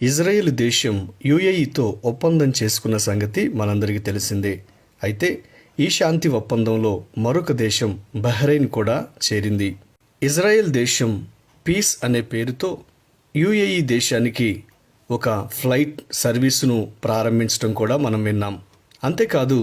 Israel దేశం యుఏఈతో ఒప్పందం చేసుకున్న సంగతి మనందరికీ తెలిసిందే. అయితే ఈ శాంతి ఒప్పందంలో మరొక దేశం బహ్రెయిన్ కూడా చేరింది. ఇజ్రాయెల్ దేశం పీస్ అనే పేరుతో యుఏఈ దేశానికి ఒక ఫ్లైట్ సర్వీసును ప్రారంభించడం కూడా మనం విన్నాం. అంతేకాదు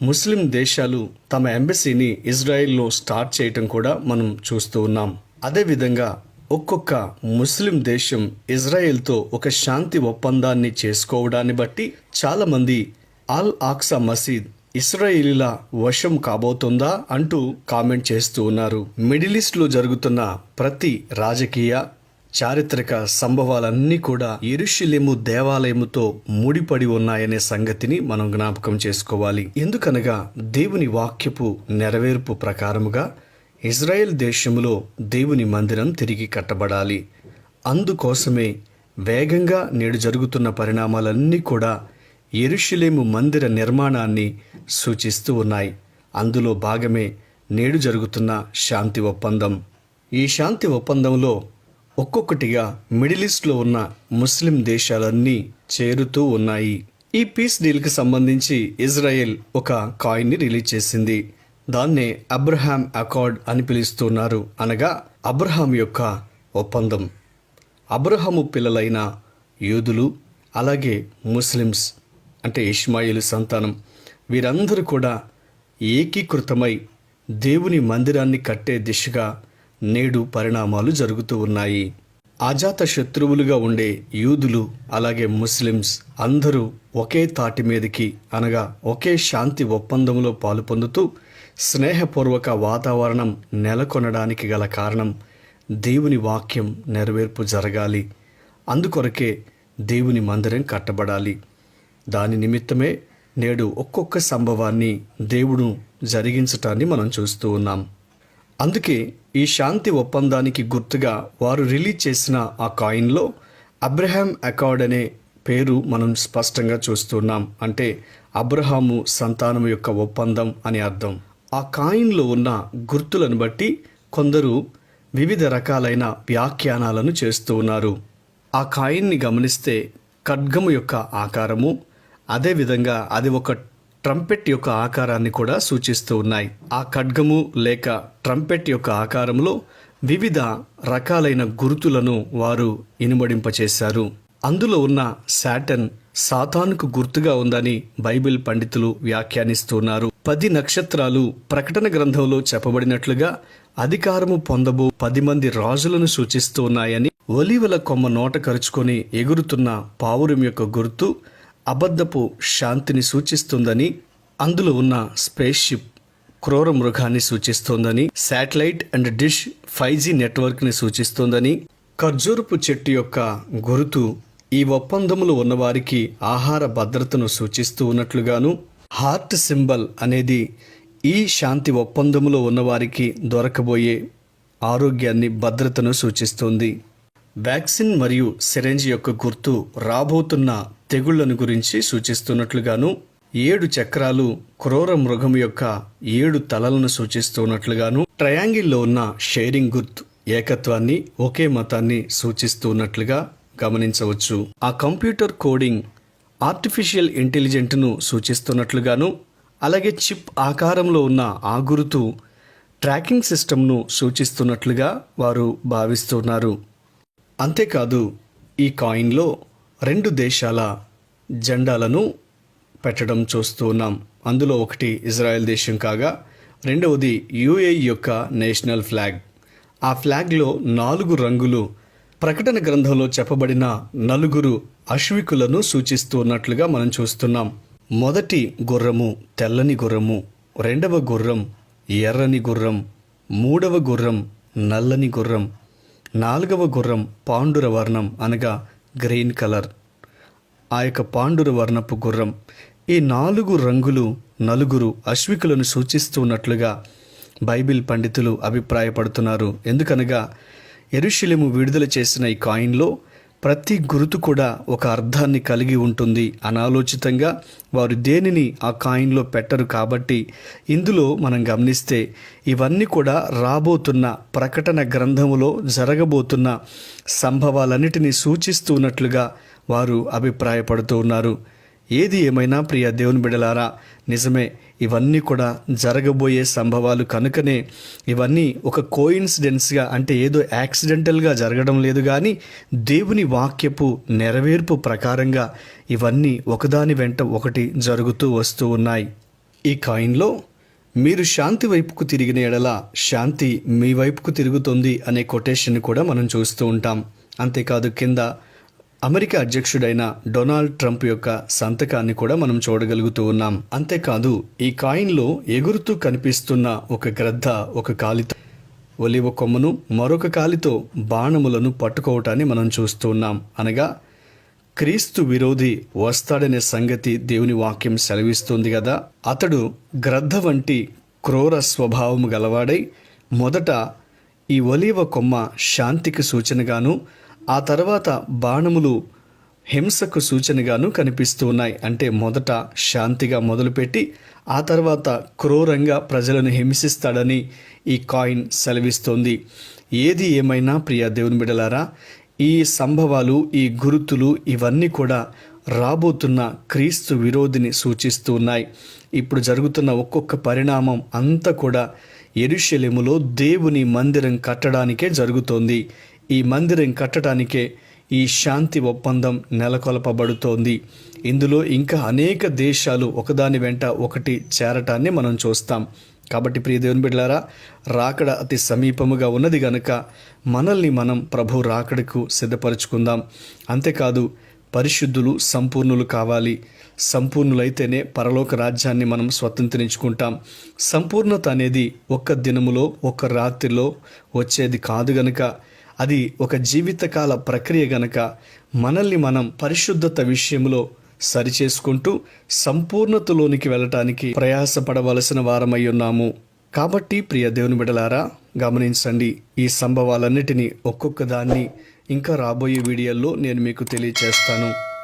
ముస్లిం దేశాలు తమ ఎంబసీని ఇజ్రాయెల్లో స్టార్ట్ చేయటం కూడా మనం చూస్తూ ఉన్నాం. అదేవిధంగా ఒక్కొక్క ముస్లిం దేశం ఇజ్రాయెల్తో ఒక శాంతి ఒప్పందాన్ని చేసుకోవడాన్ని బట్టి చాలామంది అల్ ఆక్సా మసీద్ ఇస్రాయేలీల వశం కాబోతుందా అంటూ కామెంట్ చేస్తూ ఉన్నారు. మిడిల్ ఈస్ట్లో జరుగుతున్న ప్రతి రాజకీయ చారిత్రక సంభవాలన్నీ కూడా ఎరుషులేము దేవాలయముతో ముడిపడి ఉన్నాయనే సంగతిని మనం జ్ఞాపకం చేసుకోవాలి. ఎందుకనగా దేవుని వాక్యపు నెరవేర్పు ప్రకారముగా ఇజ్రాయెల్ దేశములో దేవుని మందిరం తిరిగి కట్టబడాలి. అందుకోసమే వేగంగా నేడు జరుగుతున్న పరిణామాలన్నీ కూడా ఎరుషులేము మందిర నిర్మాణాన్ని సూచిస్తూ ఉన్నాయి. అందులో భాగమే నేడు జరుగుతున్న శాంతి ఒప్పందం. ఈ శాంతి ఒప్పందంలో ఒక్కొక్కటిగా మిడిల్ ఈస్ట్లో ఉన్న ముస్లిం దేశాలన్నీ చేరుతూ ఉన్నాయి. ఈ పీస్ డీల్కి సంబంధించి ఇజ్రాయెల్ ఒక కాయిన్ని రిలీజ్ చేసింది. దాన్నే అబ్రహాం అకార్డ్ అని పిలుస్తున్నారు. అనగా అబ్రహాం యొక్క ఒప్పందం. అబ్రహాము పిల్లలైన యూదులు అలాగే ముస్లిమ్స్ అంటే ఇష్మాయిల్ సంతానం వీరందరూ కూడా ఏకీకృతమై దేవుని మందిరాన్ని కట్టే దిశగా నేడు పరిణామాలు జరుగుతూ ఉన్నాయి. అజాత శత్రువులుగా ఉండే యూదులు అలాగే ముస్లిమ్స్ అందరూ ఒకే తాటి మీదకి అనగా ఒకే శాంతి ఒప్పందంలో పాలు పొందుతూ స్నేహపూర్వక వాతావరణం నెలకొనడానికి గల కారణం దేవుని వాక్యం నెరవేర్పు జరగాలి. అందుకొరకే దేవుని మందిరం కట్టబడాలి. దాని నిమిత్తమే నేడు ఒక్కొక్క సంభవాన్ని దేవుడు జరిగించటాన్ని మనం చూస్తూ ఉన్నాం. అందుకే ఈ శాంతి ఒప్పందానికి గుర్తుగా వారు రిలీజ్ చేసిన ఆ కాయిన్లో అబ్రహాం అకార్డ్ అనే పేరు మనం స్పష్టంగా చూస్తున్నాం. అంటే అబ్రహాము సంతానం యొక్క ఒప్పందం అని అర్థం. ఆ కాయిన్లో ఉన్న గుర్తులను బట్టి కొందరు వివిధ రకాలైన వ్యాఖ్యానాలను చేస్తూ ఉన్నారు. ఆ కాయిన్ని గమనిస్తే ఖడ్గము యొక్క ఆకారము అదేవిధంగా అది ఒక ట్రంపెట్ యొక్క ఆకారాన్ని కూడా సూచిస్తూ ఉన్నాయి. ఆ ఖడ్గము లేక ట్రంపెట్ యొక్క ఆకారంలో వివిధ రకాలైన గుర్తులను వారు ఇనుమడింపచేశారు. అందులో ఉన్న శాటన్ సాతానుకు గుర్తుగా ఉందని బైబిల్ పండితులు వ్యాఖ్యానిస్తున్నారు. పది నక్షత్రాలు ప్రకటన గ్రంథంలో చెప్పబడినట్లుగా అధికారము పొందబో పది మంది రాజులను సూచిస్తూ ఉన్నాయని ఒలివల కొమ్మ నోట కరుచుకొని ఎగురుతున్న పావురం యొక్క గుర్తు అబద్ధపు శాంతిని సూచిస్తుందని అందులో ఉన్న స్పేస్ షిప్ క్రూర మృగాన్ని సూచిస్తోందని satellite and dish five G నెట్వర్క్ని సూచిస్తోందని ఖర్జూరపు చెట్టు యొక్క గురుతు ఈ ఒప్పందములో ఉన్నవారికి ఆహార భద్రతను సూచిస్తూ ఉన్నట్లుగాను హార్ట్ సింబల్ అనేది ఈ శాంతి ఒప్పందములో ఉన్నవారికి దొరకబోయే ఆరోగ్యాన్ని భద్రతను సూచిస్తుంది. వ్యాక్సిన్ మరియు సిరెంజ్ యొక్క గుర్తు రాబోతున్న తెగుళ్ళను గురించి సూచిస్తున్నట్లుగాను ఏడు చక్రాలు క్రూర మృగం యొక్క ఏడు తలలను సూచిస్తున్నట్లుగాను ట్రయాంగిల్లో ఉన్న షేరింగ్ గుర్తు ఏకత్వాన్ని ఒకే మతాన్ని సూచిస్తూ ఉన్నట్లుగా గమనించవచ్చు. ఆ కంప్యూటర్ కోడింగ్ ఆర్టిఫిషియల్ ఇంటెలిజెంట్ను సూచిస్తున్నట్లుగాను అలాగే చిప్ ఆకారంలో ఉన్న ఆ గురుతు ట్రాకింగ్ సిస్టమ్ను సూచిస్తున్నట్లుగా వారు భావిస్తున్నారు. అంతేకాదు ఈ కాయిన్లో రెండు దేశాల జెండాలను పెట్టడం చూస్తూ ఉన్నాం. అందులో ఒకటి ఇజ్రాయెల్ దేశం కాగా రెండవది యుఏఈ యొక్క నేషనల్ ఫ్లాగ్. ఆ ఫ్లాగ్లో నాలుగు రంగులు ప్రకటన గ్రంథంలో చెప్పబడిన నలుగురు అశ్వికులను సూచిస్తూ ఉన్నట్లుగా మనం చూస్తున్నాం. మొదటి గుర్రము తెల్లని గుర్రము రెండవ గుర్రం ఎర్రని గుర్రం మూడవ గుర్రం నల్లని గుర్రం నాలుగవ గుర్రం పాండుర వర్ణం అనగా గ్రీన్ కలర్. ఆ యొక్క పాండుర వర్ణపు గుర్రం ఈ నాలుగు రంగులు నలుగురు అశ్వికులను సూచిస్తున్నట్లుగా బైబిల్ పండితులు అభిప్రాయపడుతున్నారు. ఎందుకనగా ఎరుషులెము విడుదల చేసిన ఈ కాయిన్లో ప్రతి గురుతు కూడా ఒక అర్థాన్ని కలిగి ఉంటుంది. అనాలోచితంగా వారు దేనిని ఆ కాయిన్లో పెట్టరు కాబట్టి ఇందులో మనం గమనిస్తే ఇవన్నీ కూడా రాబోతున్న ప్రకటన గ్రంథములో జరగబోతున్న సంభవాలన్నిటినీ సూచిస్తున్నట్లుగా వారు అభిప్రాయపడుతూ ఉన్నారు. ఏది ఏమైనా ప్రియ దేవుని బిడలారా నిజమే ఇవన్నీ కూడా జరగబోయే సంభవాలు కనుకనే ఇవన్నీ ఒక కోయిన్సిడెన్స్గా అంటే ఏదో యాక్సిడెంటల్గా జరగడం లేదు కానీ దేవుని వాక్యపు నెరవేర్పు ప్రకారంగా ఇవన్నీ ఒకదాని వెంట ఒకటి జరుగుతూ వస్తూ ఉన్నాయి. ఈ కాయిన్లో మీరు శాంతి వైపుకు తిరిగిన ఎడల శాంతి మీ వైపుకు తిరుగుతుంది అనే కొటేషన్ కూడా మనం చూస్తూ ఉంటాం. అంతేకాదు కింద అమెరికా అధ్యక్షుడైన డొనాల్డ్ ట్రంప్ యొక్క సంతకాన్ని కూడా మనం చూడగలుగుతూ ఉన్నాం. అంతేకాదు ఈ కాయిన్లో ఎగురుతూ కనిపిస్తున్న ఒక గ్రద్ద ఒక కాలితో ఒలివ కొమ్మను మరొక కాలితో బాణములను పట్టుకోవటాన్ని మనం చూస్తూ ఉన్నాం. అనగా క్రీస్తు విరోధి వస్తాడనే సంగతి దేవుని వాక్యం సెలవిస్తుంది కదా అతడు గ్రద్ద వంటి క్రూర స్వభావము గలవాడై మొదట ఈ ఒలివ కొమ్మ శాంతికి సూచనగాను ఆ తర్వాత బాణములు హింసకు సూచనగాను కనిపిస్తూ ఉన్నాయి. అంటే మొదట శాంతిగా మొదలుపెట్టి ఆ తర్వాత క్రూరంగా ప్రజలను హింసిస్తాడని ఈ కాయిన్ సెలవిస్తోంది. ఏది ఏమైనా ప్రియ దేవుని బిడలారా ఈ సంభవాలు ఈ గురుతులు ఇవన్నీ కూడా రాబోతున్న క్రీస్తు విరోధిని సూచిస్తూ ఉన్నాయి. ఇప్పుడు జరుగుతున్న ఒక్కొక్క పరిణామం అంతా కూడా ఎరుషలేములో దేవుని మందిరం కట్టడానికే జరుగుతోంది. ఈ మందిరం కట్టడానికే ఈ శాంతి ఒప్పందం నెలకొల్పబడుతోంది. ఇందులో ఇంకా అనేక దేశాలు ఒకదాని వెంట ఒకటి చేరటాన్ని మనం చూస్తాం. కాబట్టి ప్రియ దేవుని బిడ్డలారా రాకడ అతి సమీపముగా ఉన్నది గనుక మనల్ని మనం ప్రభు రాకడకు సిద్ధపరచుకుందాం. అంతేకాదు పరిశుద్ధులు సంపూర్ణులు కావాలి. సంపూర్ణులైతేనే పరలోక రాజ్యాన్ని మనం స్వతంత్రించుకుంటాం. సంపూర్ణత అనేది ఒక్క దినములో ఒక్క రాత్రిలో వచ్చేది కాదు గనుక అది ఒక జీవితకాల ప్రక్రియ గనక మనల్ని మనం పరిశుద్ధత విషయంలో సరిచేసుకుంటూ సంపూర్ణతలోనికి వెళ్ళటానికి ప్రయాసపడవలసిన వారమై ఉన్నాము. కాబట్టి ప్రియ దేవుని బిడలారా గమనించండి ఈ సంభవాలన్నిటినీ ఒక్కొక్క దాన్ని ఇంకా రాబోయే వీడియోల్లో నేను మీకు తెలియచేస్తాను.